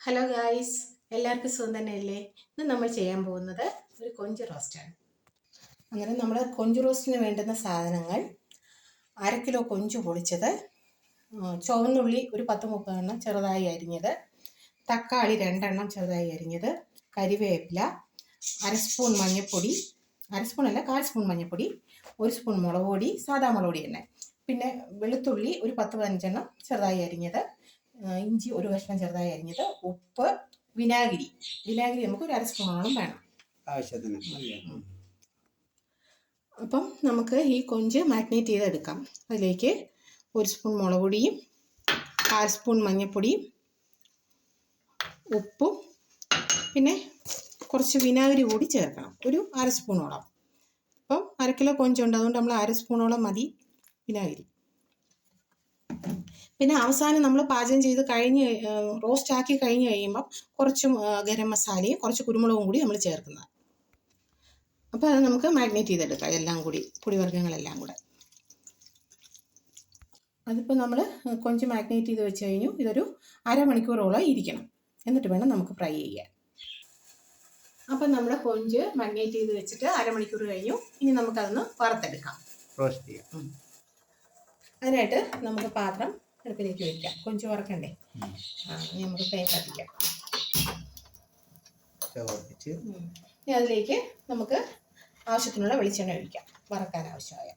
Hello guys എല്ലാവർക്കും സുഖം തന്നെയല്ലേ? ഇന്ന് നമ്മൾ ചെയ്യാൻ പോകുന്നത് ഒരു കൊഞ്ച് റോസ്റ്റാണ് അങ്ങനെ നമ്മൾ കൊഞ്ച് റോസ്റ്റിന് വേണ്ടുന്ന സാധനങ്ങൾ അര കിലോ കൊഞ്ച് പൊളിച്ചത് ചുവന്നുള്ളി ഒരു പത്ത് മുപ്പതെണ്ണം ചെറുതായി അരിഞ്ഞത് തക്കാളി രണ്ടെണ്ണം ചെറുതായി അരിഞ്ഞത് കരിവേപ്പില അര സ്പൂൺ മഞ്ഞൾപ്പൊടി അര സ്പൂൺ അല്ല കാൽ സ്പൂൺ മഞ്ഞൾപ്പൊടി ഒരു സ്പൂൺ മുളക് പൊടി സാധാ മുളക് പൊടി തന്നെ. പിന്നെ വെളുത്തുള്ളി ഒരു പത്ത് പതിനഞ്ചെണ്ണം ചെറുതായി അരിഞ്ഞത് ഇഞ്ചി ഒരു കഷ്ണം ചെറുതായി അരിഞ്ഞത് ഉപ്പ് വിനാഗിരി. വിനാഗിരി നമുക്ക് ഒരു അര സ്പൂണോളം വേണം. ആവശ്യത്തിന്. അപ്പം നമുക്ക് ഈ കൊഞ്ച് മാഗ്നേറ്റ് ചെയ്തെടുക്കാം. അതിലേക്ക് ഒരു സ്പൂൺ മുളക് പൊടിയും കാൽ സ്പൂൺ മഞ്ഞൾപ്പൊടിയും ഉപ്പും പിന്നെ കുറച്ച് വിനാഗിരി കൂടി ചേർക്കണം. ഒരു അര സ്പൂണോളം. അപ്പം അര കിലോ കൊഞ്ചുണ്ട്. അതുകൊണ്ട് നമ്മൾ അര സ്പൂണോളം മതി വിനാഗിരി. പിന്നെ അവസാനം നമ്മൾ പാചകം ചെയ്ത് കഴിഞ്ഞ് റോസ്റ്റ് ആക്കി കഴിഞ്ഞ് കഴിയുമ്പം കുറച്ച് ഗരം മസാലയും കുറച്ച് കുരുമുളകും കൂടി നമ്മൾ ചേർക്കുന്നത് അപ്പോൾ അത് നമുക്ക് മാഗ്നേറ്റ് ചെയ്തെടുക്കാം എല്ലാം കൂടി പൊടിവർഗങ്ങളെല്ലാം കൂടെ. അതിപ്പോൾ നമ്മൾ കൊഞ്ച് മാഗ്നേറ്റ് ചെയ്ത് വെച്ച് കഴിഞ്ഞു. ഇതൊരു അരമണിക്കൂറോളം ഇരിക്കണം. എന്നിട്ട് വേണം നമുക്ക് ഫ്രൈ ചെയ്യാൻ. അപ്പം നമ്മുടെ കൊഞ്ച് മാഗ്നേറ്റ് ചെയ്ത് വെച്ചിട്ട് അരമണിക്കൂർ കഴിഞ്ഞു. ഇനി നമുക്കതൊന്ന് വറുത്തെടുക്കാം. റോസ്റ്റ് ചെയ്യാം. അതിനായിട്ട് നമുക്ക് പാത്രം അടുപ്പിലേക്ക് വയ്ക്കാം കൊഞ്ച് വറക്കണ്ടേ. ആ ഇനി നമുക്ക് ഫ്ലെയിം കത്തിക്കാം ഇനി അതിലേക്ക് നമുക്ക് ആവശ്യത്തിനുള്ള വെളിച്ചെണ്ണ ഒഴിക്കാം. വറക്കാൻ ആവശ്യമായ.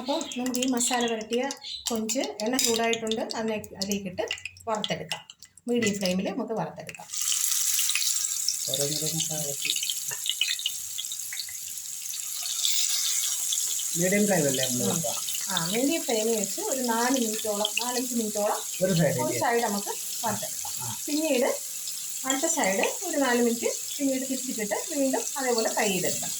അപ്പോൾ നമുക്ക് ഈ മസാല പുരട്ടിയ കൊഞ്ച് എണ്ണ ചൂടായിട്ടുണ്ട്. അതിനെ അതിലേക്കിട്ട് വറുത്തെടുക്കാം. മീഡിയം ഫ്ലെയിമിൽ നമുക്ക് വറുത്തെടുക്കാം. മീഡിയം ഫ്ലൈമല്ലേ നമ്മൾ ആ മീഡിയം ഫ്ലെയിമിൽ വെച്ച് ഒരു നാല് മിനിറ്റോളം നാലഞ്ച് മിനിറ്റോളം ഒരു സൈഡ് നമുക്ക് വറുത്തെടുക്കാം. പിന്നീട് അടുത്ത സൈഡ് ഒരു നാല് മിനിറ്റ് പിന്നീട് തിരിച്ചിട്ടിട്ട് വീണ്ടും അതേപോലെ ഫ്രൈ ചെയ്തെടുക്കണം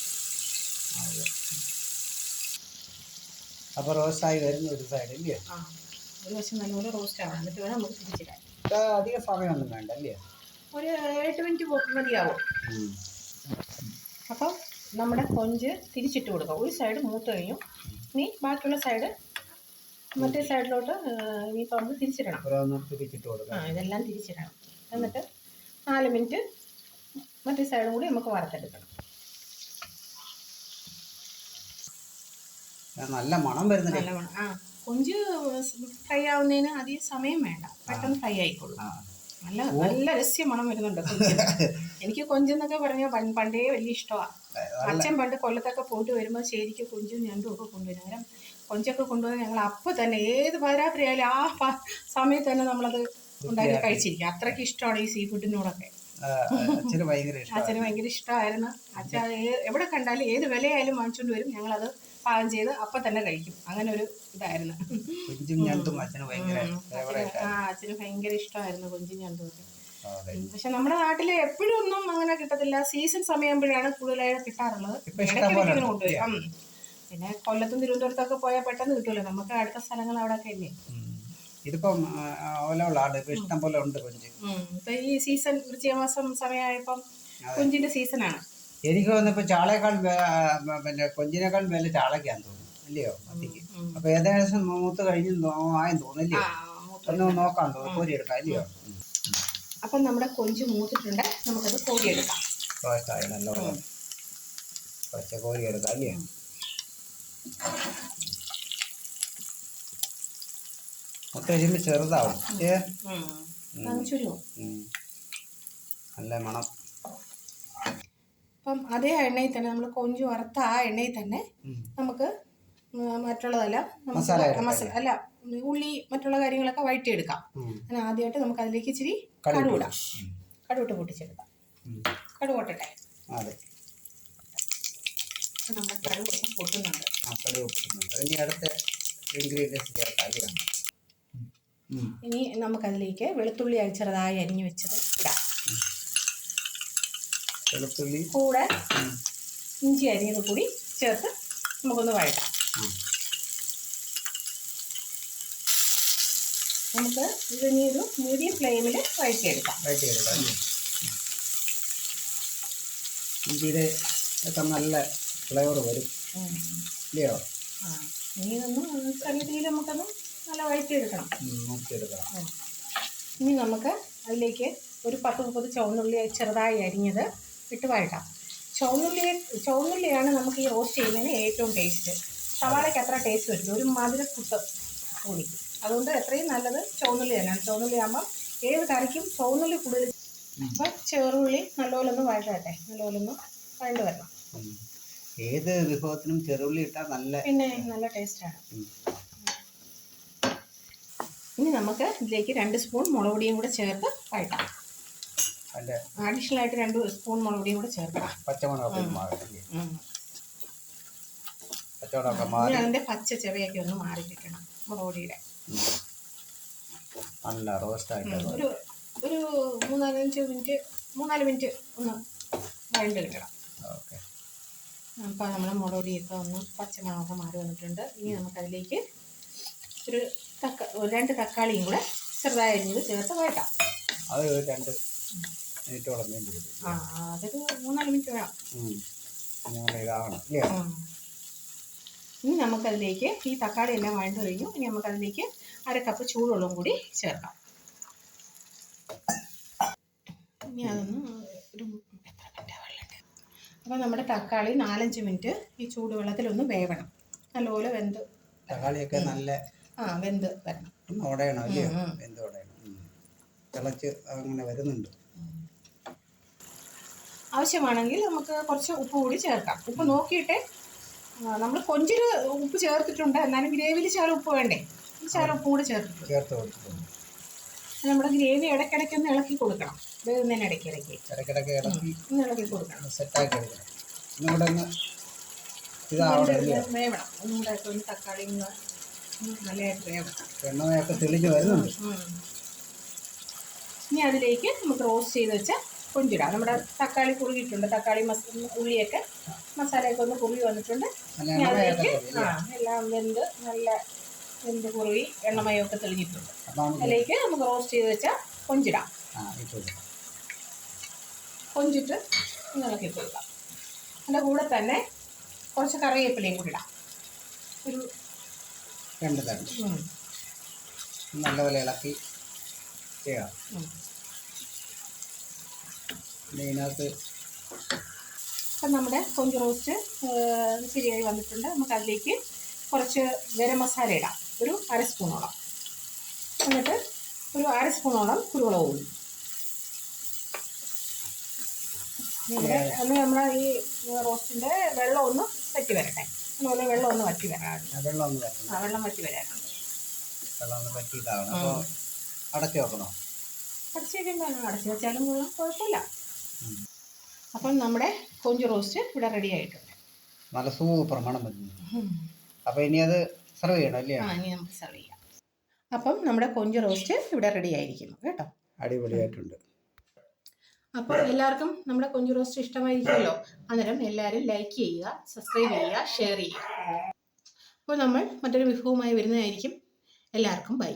അപ്പോൾ റോസ്റ്റായി വരുന്ന ഒരു സൈഡ് ഇല്ലേ? ആ. ഒരു വശം നല്ലപോലെ റോസ്റ്റ് ആവണം. എന്നിട്ട് വേണം നമുക്ക് തിരിച്ചിടാൻ. അധികം സമയമൊന്നും വേണ്ട അല്ലേ? ഒരു എട്ട് മിനിറ്റ് മതിയാവും. അപ്പം നമ്മുടെ കൊഞ്ച് തിരിച്ചിട്ട് കൊടുക്കാം. ഒരു സൈഡ് മൂത്ത് കഴിഞ്ഞു. ഇനി ബാക്കിയുള്ള സൈഡ് മറ്റേ സൈഡിലോട്ട് ഇനിയിപ്പോൾ നമ്മൾ തിരിച്ചിടണം. ആ ഇതെല്ലാം തിരിച്ചിടണം. എന്നിട്ട് നാല് മിനിറ്റ് മറ്റേ സൈഡും കൂടി നമുക്ക് വറുത്തെടുക്കണം. നല്ല മണം വരുന്നത് നല്ല മണം. ആ കൊഞ്ച് ഫ്രൈ ആവുന്നതിന് അധികം സമയം വേണ്ട. പെട്ടെന്ന് ഫ്രൈ ആയിക്കോളും. ആ. നല്ല നല്ല രസ്യ മണം വരുന്നുണ്ട് എനിക്ക് കൊഞ്ചെന്നൊക്കെ പറഞ്ഞാൽ പണ്ടേ വലിയ ഇഷ്ടമാണ് അച്ഛൻ പണ്ട് കൊല്ലത്തൊക്കെ പോയിട്ട് വരുമ്പോൾ ശരിക്കും കൊഞ്ചും ഞണ്ടും ഒക്കെ കൊണ്ടുവരും. അങ്ങനെ കൊഞ്ചൊക്കെ കൊണ്ടുവന്ന് ഞങ്ങൾ അപ്പോൾ തന്നെ ഏത് പാരാത്രി ആയാലും ആ സമയത്ത് തന്നെ നമ്മളത് ഉണ്ടാക്കി കഴിച്ചിരിക്കും. അത്രയ്ക്ക് ഇഷ്ടമാണ് ഈ സീ ഫുഡിനോടൊക്കെ അച്ഛന് ഭയങ്കര ഇഷ്ടമാണ് അച്ഛന് ഭയങ്കര ഇഷ്ടമായിരുന്നു. അച്ഛൻ എവിടെ കണ്ടാലും ഏത് വിലയായാലും വാങ്ങിച്ചുകൊണ്ട് വരും. ഞങ്ങളത് പാകം ചെയ്ത് അപ്പം തന്നെ കഴിക്കും. അങ്ങനെ ഒരു ഇതായിരുന്നു. ഞണ്ടും ആ അച്ഛന് ഭയങ്കര ഇഷ്ടമായിരുന്നു കൊഞ്ചും ഞണ്ടുമൊക്കെ അതെ പക്ഷെ നമ്മുടെ നാട്ടിൽ എപ്പോഴും ഒന്നും അങ്ങനെ കിട്ടത്തില്ല. സീസൺ സമയമ്പോഴാണ് കൂടുതലായിട്ട് കിട്ടാറുള്ളത്. ഇടയ്ക്കിടയ്ക്ക് ഇങ്ങനെ പിന്നെ കൊല്ലത്തും തിരുവനന്തപുരത്തൊക്കെ പോയാൽ പെട്ടെന്ന് കിട്ടുമല്ലോ നമുക്ക് അടുത്ത സ്ഥലങ്ങൾ അവിടെ ഒക്കെ ഇല്ലേ. ഇതിപ്പം ഇപ്പൊ ഇഷ്ടം പോലെ ഉണ്ട് കൊഞ്ച്. ഇപ്പൊ ഈ സീസൺ വൃശ്ചിക മാസം സമയമായപ്പം കൊഞ്ചിന്റെ സീസണാണ്. എനിക്ക് തോന്നുന്നു ചാളയേക്കാൾ പിന്നെ കൊഞ്ചിനേക്കാൾ വില ചാളയ്ക്കാന്ന് തോന്നുന്നു. അല്ലയോ മത്തിക്ക് അപ്പൊ ഏകദേശം മൂത്ത് കഴിഞ്ഞു ആയെന്ന് തോന്നുന്നില്ലയോ ഒന്ന് നോക്കാൻ തോന്നുന്നു. കോരി എടുക്കാം അല്ലയോ അപ്പം നമ്മുടെ കൊഞ്ച് മൂത്തിട്ടുണ്ട്. നമുക്കത് കോരിയെടുക്കാം. റോസ്റ്റായി നല്ലോണം പച്ച കോരി എടുക്കാം അല്ലയോ മൊത്തം കഴിയുമ്പോൾ ചെറുതാവും. ഏ? നല്ല മണം. അപ്പം അതേ എണ്ണയിൽ തന്നെ നമ്മൾ കൊഞ്ച് വറുത്ത ആ എണ്ണയിൽ തന്നെ നമുക്ക് മറ്റുള്ളതെല്ലാം. മസാല അല്ല ഉള്ളി മറ്റുള്ള കാര്യങ്ങളൊക്കെ വഴറ്റിയെടുക്കാം. അങ്ങനെ ആദ്യമായിട്ട് നമുക്ക് അതിലേക്ക് ഇച്ചിരി കടുവിടാം കടുവിട്ട് പൊട്ടിച്ചെടുക്കാം. ഉം. കടുക് പൊട്ടട്ടെ? അതെ. നമ്മുടെ പൊട്ടുന്നുണ്ട്. ഇനി അടുത്ത ഇൻഗ്രീഡിയൻസ് ചേർക്കാം. ഇനി നമുക്കതിലേക്ക് വെളുത്തുള്ളി ചെറുതായി അരിഞ്ഞു വെച്ചത് ഇടാം. വെളുത്തുള്ളി. കൂടെ ഇഞ്ചി അരിഞ്ഞത് കൂടി ചേർത്ത് നമുക്കൊന്ന് വഴറ്റാം. നമുക്ക് ഇതിനി ഒരു മീഡിയം ഫ്ലെയിമിൽ വഴറ്റിയെടുക്കാം. വഴറ്റിയെടുക്കാം എടുക്കാം ഇഞ്ചിയുടെ ഒക്കെ നല്ല ഫ്ലേവർ വരും. ഇല്ലയോ? ആ ഇനി ഒന്ന് ചെറിയ തീയിൽ നമുക്കൊന്ന് നല്ല വഴറ്റിയെടുക്കണം. മുറിച്ചെടുക്കണം ഉം. ഇനി നമുക്ക് അതിലേക്ക് ഒരു പത്ത് മുപ്പത് ചുവന്നുള്ളി ചെറുതായി അരിഞ്ഞത് ഇട്ട് വഴട്ടാം ചുവന്നുള്ളി ചുവന്നുള്ളിയാണ് നമുക്ക് ഈ റോസ്റ്റ് ചെയ്യുന്നതിന് ഏറ്റവും ടേസ്റ്റ് സവാളയ്ക്ക് അത്ര ടേസ്റ്റ് വരില്ല. ഒരു മധുരക്കുത്ത് കൂടി. അതുകൊണ്ട് എത്രയും നല്ലത് ചുവന്നുള്ളി തന്നെയാണ്. ചുവന്നുള്ളി ആകുമ്പോൾ ഏത് കറിക്കും ചുവന്നുള്ളി കൂടുതൽ അപ്പൊ ചെറുള്ളി നല്ലപോലെ ഒന്ന് നല്ലപോലൊന്ന് നല്ലപോലെ ഒന്ന് വഴണ്ട് വരണം. ഏത് വിഭവത്തിനും ചെറുള്ളി ഇട്ടാൽ നല്ല പിന്നെ നല്ല ടേസ്റ്റാണ്. ഇനി നമുക്ക് ഇതിലേക്ക് രണ്ട് സ്പൂൺ മുളക് പൊടിയും കൂടെ ചേർത്ത് വഴട്ടാം അഡീഷണൽ ആയിട്ട് രണ്ട് സ്പൂൺ മുളക് പൊടിയും കൂടെ ചേർക്കാം. പച്ചമുളക് അതിന്റെ പച്ച ചെവയൊക്കെ ഒന്ന് മാറി കിട്ടണം മുളക് പൊടിയുടെ. ഉം. റോസ്റ്റ് ആയിട്ട് ഒരു ഒരു മൂന്നാലഞ്ച് മിനിറ്റ് മൂന്നാൽ മിനിറ്റ് ഒന്ന് വഴണ്ടെടുക്കണം ഓക്കെ. അപ്പോൾ നമ്മൾ മുളക് പൊടിയൊക്കെ ഒന്ന് പച്ചമുളകൊക്കെ മാറി വന്നിട്ടുണ്ട്. ഇനി നമുക്കതിലേക്ക് ഒരു തക്ക രണ്ട് തക്കാളിയും കൂടെ ചെറുതായി അരിഞ്ഞത് ചേർത്ത് വഴട്ടാം അത് രണ്ട് മിനിറ്റോളം ആ അതൊരു മൂന്നാൽ മിനിറ്റ് വേണം. ഇതാവണം ഇല്ലേ. ഇനി നമുക്കതിലേക്ക് ഈ തക്കാളി എല്ലാം വഴണ്ട് കഴിഞ്ഞു. ഇനി നമുക്കതിലേക്ക് അര കപ്പ് ചൂടുവെള്ളം കൂടി ചേർക്കാം. ഇനി അതൊന്ന് ഒരു എത്ര മിനിറ്റാ അപ്പോൾ നമ്മുടെ തക്കാളി നാലഞ്ച് മിനിറ്റ് ഈ ചൂടുവെള്ളത്തിലൊന്ന് വേവണം. നല്ലപോലെ വെന്ത് തക്കാളിയൊക്കെ നല്ല ആ വെന്ത് വരണം. ഉടയണം അല്ലേ ഉം. ഉടയണം തിളച്ച് അങ്ങനെ വരുന്നുണ്ട്. ആവശ്യമാണെങ്കിൽ നമുക്ക് കുറച്ച് ഉപ്പ് കൂടി ചേർക്കാം. ഉപ്പ് നോക്കിയിട്ട് നമ്മൾ കൊഞ്ചിൽ ഉപ്പ് ചേർത്തിട്ടുണ്ട്. എന്നാലും ഗ്രേവിയിൽ ശകലം ഉപ്പ് വേണ്ടേ? ശകലം ഉപ്പ് കൂടി ചേർത്തിട്ടുണ്ട്. ചേർത്ത് കൊടുത്തിട്ടുണ്ട്. നമ്മുടെ ഗ്രേവി ഇടയ്ക്കിടയ്ക്ക് ഒന്ന് ഇളക്കി കൊടുക്കണം. വേകുന്നതിന് ഇടയ്ക്ക് ഇടയ്ക്ക്. ഇടയ്ക്കിടയ്ക്ക് ഇളക്കി ഒന്ന് ഇളക്കി കൊടുക്കണം. സെറ്റാക്കി എടുക്കണം. ഒന്ന് ഇതാവണം വേവണം. ഒക്കെ ഒന്ന് തക്കാളി നല്ലതായിട്ട് വേവണം. എണ്ണയൊക്കെ തെളിഞ്ഞ് വരുന്നുണ്ട്. ഇനി അതിലേക്ക് നമുക്ക് റോസ്റ്റ് ചെയ്ത് വെച്ച കൊഞ്ചിടാം. നമ്മുടെ തക്കാളി കുറുകിയിട്ടുണ്ട്. തക്കാളി മസ ഉള്ളിയൊക്കെ മസാലയൊക്കെ ഒന്ന് കുറുകി വന്നിട്ടുണ്ട്. ഇനി അതിലേക്ക് ആ എല്ലാം വെന്ത് നല്ല വെന്ത് കുറുകി എണ്ണമയൊക്കെ തെളിഞ്ഞിട്ടുണ്ട്. അതിലേക്ക് നമുക്ക് റോസ്റ്റ് ചെയ്ത് വെച്ചാൽ കൊഞ്ചിടാം. കൊഞ്ചിട്ട് ഇങ്ങനെയൊക്കെ ഇട്ട് കൊടുക്കാം. അതിന്റെ കൂടെ തന്നെ കുറച്ച് കറിവേപ്പിലയും കൂടി ഇടാം. ഒരു രണ്ട് തരം. നല്ലപോലെ ഇളക്കി ചെയ്യാം. ഇതിനകത്ത് അപ്പം നമ്മുടെ കൊഞ്ച് റോസ്റ്റ് ശരിയായി വന്നിട്ടുണ്ട്. നമുക്ക് അതിലേക്ക് കുറച്ച് ഗരം മസാല ഇടാം. ഒരു അര സ്പൂണോളം. എന്നിട്ട് ഒരു അര സ്പൂണോളം കുരുമുളക് പൊടി. ഒന്ന് നമ്മൾ നമ്മുടെ ഈ റോസ്റ്റിന്റെ വെള്ളം ഒന്ന് വറ്റി വരട്ടെ. അതുപോലെ വെള്ളം ഒന്ന് വറ്റി വരാം ആ വെള്ളം ഒന്ന് വരണം ആ വെള്ളം വറ്റി വരാനുണ്ട് വെള്ളം ഒന്ന് പറ്റിയിട്ടാവണം അപ്പോൾ അടച്ചു വെക്കണോ? അടച്ചു വെക്കുമ്പോൾ അടച്ചു വെച്ചാലും കുഴപ്പമില്ല. അപ്പം നമ്മുടെ കൊഞ്ച് റോസ്റ്റ് ഇവിടെ റെഡി ആയിട്ടുണ്ട്. നല്ല സൂപ്പർ മണം വരുന്നു. അപ്പോൾ ഇനി അത് സെർവ് ചെയ്യണം അല്ലേ? ആ ഇനി നമുക്ക് സെർവ് ചെയ്യാം. അപ്പം നമ്മുടെ കൊഞ്ച് റോസ്റ്റ് ഇവിടെ റെഡി ആയിരിക്കുന്നു കേട്ടോ? അടിപൊളിയായിട്ടുണ്ട്. അപ്പോൾ എല്ലാവർക്കും നമ്മുടെ കൊഞ്ച് റോസ്റ്റ് ഇഷ്ടമായിരിക്കുമല്ലോ? അന്നേരം എല്ലാവരും ലൈക്ക് ചെയ്യുക സബ്സ്ക്രൈബ് ചെയ്യുക ഷെയർ ചെയ്യുക. അപ്പോൾ നമ്മൾ മറ്റൊരു വിഭവമായി വരുന്നതായിരിക്കും. എല്ലാവർക്കും ബൈ